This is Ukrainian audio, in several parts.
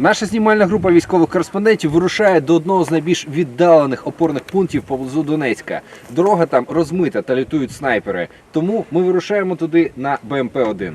Наша знімальна група військових кореспондентів вирушає до одного з найбільш віддалених опорних пунктів поблизу Донецька. Дорога там розмита та літують снайпери. Тому ми вирушаємо туди на БМП-1.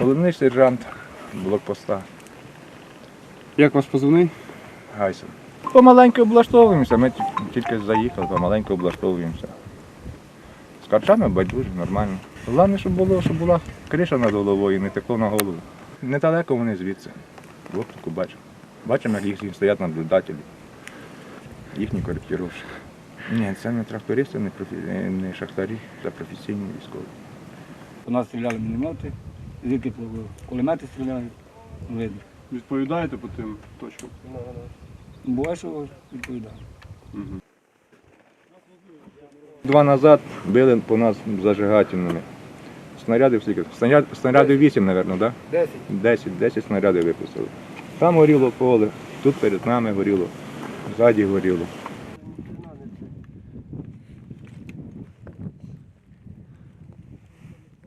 Головний сержант блокпоста Як ваш позивний? Гайсен. Помаленьку облаштовуємося, ми тільки заїхали, помаленьку облаштовуємося. З харчами байдуже, нормально. Головне, щоб було, щоб була криша над головою, не текло на голову. Недалеко вони звідси. В оптику бачимо. Бачимо, як їхні стоять наблюдателі. Їхні коректировщики. Ні, це не трактористи, не, профі... не шахтарі, це професійні військові. У нас стріляли міномети, звідки кулемети стріляють, видно. Відповідаєте по тим точкам? Буває, що відповідає. Два назад били по нас зажигательними. Снаряди скільки? Снаряд, снаряди 8, мабуть, так? Да? 10. 10 снарядів випустили. Там горіло поле, тут перед нами горіло, ззаді горіло.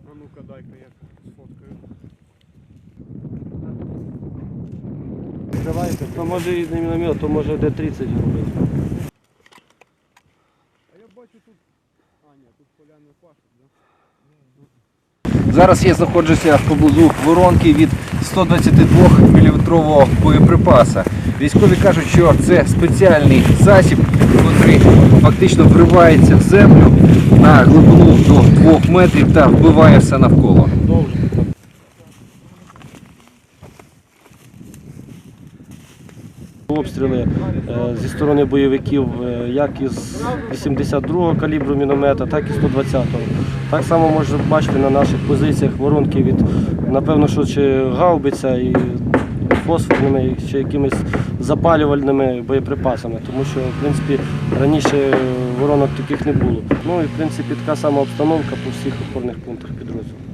А ну-ка дай-ка я сфоткаю. Відкриваєте, то може і не міномет, то може де 30 робити. А я бачу тут. А, ні, тут поля не пашуть, да? Зараз я знаходжуся поблизу воронки від 122 мм боєприпаса. Військові кажуть, що це спеціальний засіб, який фактично вривається в землю на глибину до 2 метрів та вбиває все навколо. Обстріли е, зі сторони бойовиків е, як із 82-го калібру міномета, так і 120-го. Так само можна бачити на наших позиціях воронки від, напевно, що чи гаубиця і фосфорними, чи якимись запалювальними боєприпасами, тому що в принципі раніше воронок таких не було. Ну і в принципі така сама обстановка по всіх опорних пунктах підрозділу.